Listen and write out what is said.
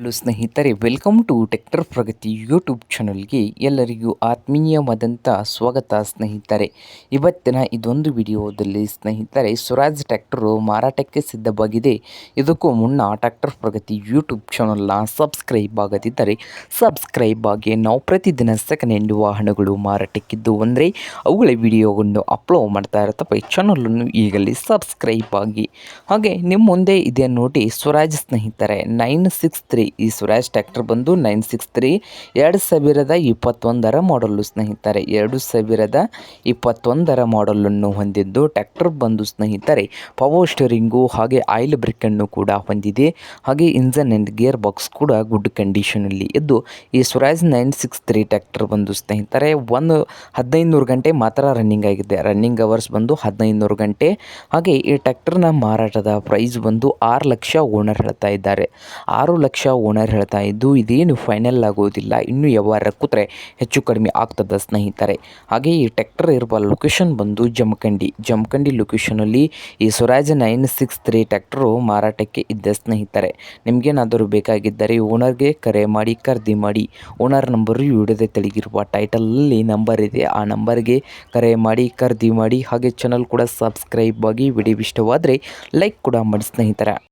Hello ಸ್ನೇಹಿತರೆ, welcome to tractor Pragati YouTube ಚಾನಲ್ಗೆ ಎಲ್ಲರಿಗೂ ಆತ್ಮೀಯವಾದಂಥ ಸ್ವಾಗತ ಸ್ನೇಹಿತರೆ. ಇವತ್ತಿನ ಇದೊಂದು ವಿಡಿಯೋದಲ್ಲಿ ಸ್ನೇಹಿತರೆ, ಸ್ವರಾಜ್ ಟ್ಯಾಕ್ಟರು ಮಾರಾಟಕ್ಕೆ ಸಿದ್ಧವಾಗಿದೆ. ಇದಕ್ಕೂ ಮುನ್ನ ಟ್ಯಾಕ್ಟರ್ ಪ್ರಗತಿ ಯೂಟ್ಯೂಬ್ ಚಾನಲ್ನ ಸಬ್ಸ್ಕ್ರೈಬ್ ಆಗದಿದ್ದರೆ ಸಬ್ಸ್ಕ್ರೈಬ್ ಆಗಿ ನಾವು ಪ್ರತಿದಿನ ಸೆಕೆಂಡ್ ಹ್ಯಾಂಡ್ ವಾಹನಗಳು ಮಾರಾಟಕ್ಕಿದ್ದು ಅಂದರೆ ಅವುಗಳ ವಿಡಿಯೋವನ್ನು ಅಪ್ಲೋಡ್ ಮಾಡ್ತಾ ಈ ಚಾನಲನ್ನು ಈಗಲೇ ಸಬ್ಸ್ಕ್ರೈಬ್ ಆಗಿ. ಹಾಗೆ ನಿಮ್ಮ ಮುಂದೆ ಇದೆ ನೋಡಿ ಸ್ವರಾಜ್ ಸ್ನೇಹಿತರೆ, ನೈನ್ ಸಿಕ್ಸ್ ತ್ರೀ ಈ ಸ್ವರಾಜ್ ಟ್ಯಾಕ್ಟರ್ ಬಂದು ನೈನ್ ಸಿಕ್ಸ್ ತ್ರೀ, ಎರಡು ಸಾವಿರದ ಇಪ್ಪತ್ತೊಂದರ ಮಾಡಲ್ಲು ಸ್ನೇಹಿತರೆ. ಎರಡು ಸಾವಿರದ ಇಪ್ಪತ್ತೊಂದರ ಮಾಡಲನ್ನು ಹೊಂದಿದ್ದು ಟ್ಯಾಕ್ಟರ್ ಬಂದು ಸ್ನೇಹಿತರೆ ಪವರ್ ಸ್ಟೇರಿಂಗು ಹಾಗೆ ಆಯಿಲ್ ಬ್ರೇಕನ್ನು ಕೂಡ ಹೊಂದಿದೆ. ಹಾಗೆ engine and gear box good good ಕಂಡೀಷನಲ್ಲಿ ಇದ್ದು, ಈ Swaraj nine six three tractor ಬಂದು ಸ್ನೇಹಿತರೆ, ಒಂದು ಹದಿನೈದು ನೂರು ಗಂಟೆ ಮಾತ್ರ ರನ್ನಿಂಗ್ ಆಗಿದೆ. ರನ್ನಿಂಗ್ ಅವರ್ಸ್ ಬಂದು ಹದಿನೈದು ನೂರು ಗಂಟೆ. ಹಾಗೆ ಈ ಟ್ರ್ಯಾಕ್ಟರ್ನ ಮಾರಾಟದ ಪ್ರೈಸ್ ಬಂದು ಆರು ಲಕ್ಷ ಓನರ್ ಹೇಳ್ತಾ ಇದ್ದಾರೆ. ಆರು ಲಕ್ಷ ಓನರ್ ಹೇಳ್ತಾ ಇದ್ದು, ಇದೇನು ಫೈನಲ್ ಆಗೋದಿಲ್ಲ. ಇನ್ನೂ ಯಾವಾಗ ಕೂತ್ರೆ ಹೆಚ್ಚು ಕಡಿಮೆ ಆಗ್ತದ ಸ್ನೇಹಿತರೆ. ಹಾಗೆ ಈ ಟ್ರ್ಯಾಕ್ಟರ್ ಇರುವ ಲೊಕೇಶನ್ ಬಂದು ಜಮಖಂಡಿ. ಜಮಖಂಡಿ ಲೊಕೇಶನಲ್ಲಿ ಈ Swaraj nine six three tractor ಮಾರಾಟಕ್ಕೆ ಇದ್ದ ಸ್ನೇಹಿತರೆ. ನಿಮಗೇನಾದರೂ ಬೇಕಾಗಿದ್ದರೆ ಓನರ್ಗೆ ಕರೆ ಮಾಡಿ, ಖರೀದಿ ಮಾಡಿ. ಓನರ್ ನಂಬರು ಇಡದೆ ತೆಳಗಿರುವ ಟೈಟಲಲ್ಲಿ ನಂಬರ್ ಇದೆ. ಆ ನಂಬರ್ಗೆ ಕರೆ ಮಾಡಿ, ಖರೀದಿ ಮಾಡಿ, ಹಾಗೆ ಚಾನಲ್ ಕೂಡ ಸಬ್ಸ್ಕ್ರೈಬ್ ಆಗಿ ವಿಡಿಯೋ ಇಷ್ಟವಾದರೆ ಲೈಕ್ ಕೂಡ ಮಾಡಿ ಸ್ನೇಹಿತರೆ.